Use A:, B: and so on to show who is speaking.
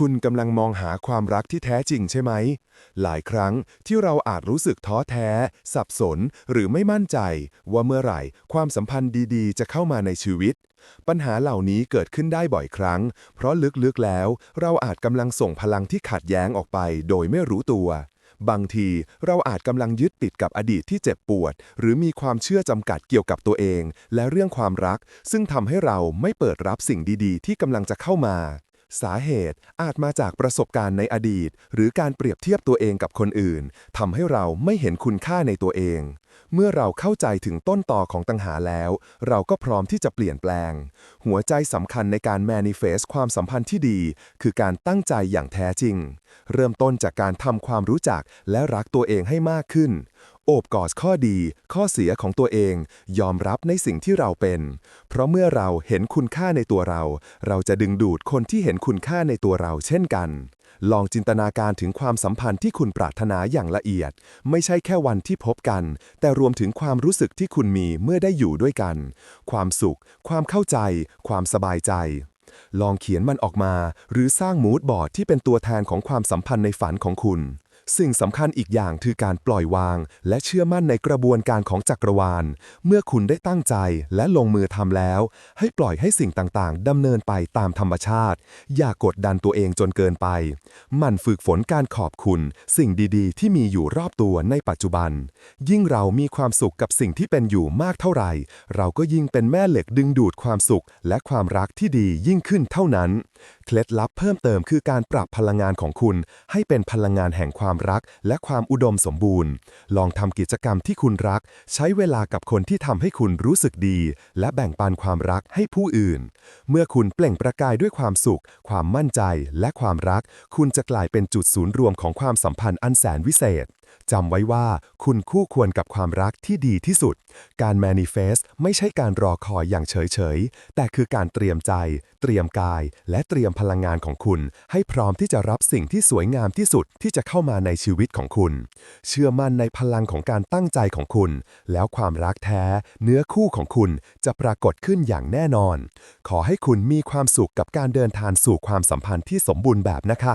A: คุณกำลังมองหาความรักที่แท้จริงใช่ไหม หลายครั้งที่เราอาจรู้สึกท้อแท้ สับสน หรือไม่มั่นใจ ว่าเมื่อไหร่ความสัมพันธ์ดีๆ จะเข้ามาในชีวิต ปัญหาเหล่านี้เกิดขึ้นได้บ่อยครั้ง เพราะลึกๆแล้ว เราอาจกำลังส่งพลังที่ขัดแย้งออกไป โดยไม่รู้ตัว บางทีเราอาจกำลังยึดติดกับอดีตที่เจ็บปวด หรือมีความเชื่อจำกัดเกี่ยวกับตัวเอง และเรื่องความรัก ซึ่งทำให้เราไม่เปิดรับสิ่งดีๆ ที่กำลังจะเข้ามา สาเหตุอาจมาจากประสบการณ์ในอดีต หรือการเปรียบเทียบตัวเองกับคนอื่นทำให้เราไม่เห็นคุณค่าในตัวเอง เมื่อเราเข้าใจถึงต้นต่อของตัณหาแล้ว เราก็พร้อมที่จะเปลี่ยนแปลง หัวใจสำคัญในการ manifest ความสัมพันธ์ที่ดี คือการตั้งใจอย่างแท้จริง เริ่มต้นจากการทำความรู้จักและรักตัวเองให้มากขึ้น โอบกอดข้อดี ข้อเสียของตัวเอง ยอมรับในสิ่งที่เราเป็น เพราะเมื่อเราเห็นคุณค่าในตัวเรา เราจะดึงดูดคนที่เห็นคุณค่าในตัวเราเช่นกัน ลองจินตนาการถึงความสัมพันธ์ที่คุณปรารถนาอย่างละเอียด ไม่ใช่แค่วันที่พบกัน แต่รวมถึงความรู้สึกที่คุณมีเมื่อได้อยู่ด้วยกัน ความสุข ความเข้าใจ ความสบายใจลองเขียนมันออกมา หรือสร้างมูดบอร์ดที่เป็นตัวแทนของความสัมพันธ์ในฝันของคุณ สิ่งสำคัญอีกอย่างคือการปล่อยวาง และเชื่อมั่นในกระบวนการของจักรวาล เมื่อคุณได้ตั้งใจและลงมือทำแล้ว ให้ปล่อยให้สิ่งต่างๆดำเนินไปตามธรรมชาติ อย่ากดดันตัวเองจนเกินไป มันฝึกฝนการขอบคุณ สิ่งดีๆ ที่มีอยู่รอบตัวในปัจจุบัน ยิ่งเรามีความสุขกับสิ่งที่เป็นอยู่มากเท่าไหร่ เราก็ยิ่งเป็นแม่เหล็กดึงดูดความสุขและความรักที่ดียิ่งขึ้นเท่านั้น เคล็ดลับเพิ่มเติมคือการปรับพลังงานของคุณ ให้เป็นพลังงานแห่งความรัก และความอุดมสมบูรณ์ ลองทำกิจกรรมที่คุณรัก ใช้เวลากับคนที่ทำให้คุณรู้สึกดี และแบ่งปันความรักให้ผู้อื่น เมื่อคุณเปล่งประกายด้วยความสุข ความมั่นใจ และความรัก คุณจะกลายเป็นจุดศูนย์รวมของความสัมพันธ์อันแสนวิเศษ จำไว้ว่าคุณคู่ควรกับความรักที่ดีที่สุด การ manifest ไม่ใช่การรอคอยอย่างเฉยๆ แต่คือการเตรียมใจ เตรียมกาย และเตรียมพลังงานของคุณ ให้พร้อมที่จะรับสิ่งที่สวยงามที่สุดที่จะเข้ามาในชีวิตของคุณ เชื่อมั่นในพลังของการตั้งใจของคุณ แล้วความรักแท้ เนื้อคู่ของคุณจะปรากฏขึ้นอย่างแน่นอน ขอให้คุณมีความสุขกับการเดินทางสู่ความสัมพันธ์ที่สมบูรณ์แบบนะคะ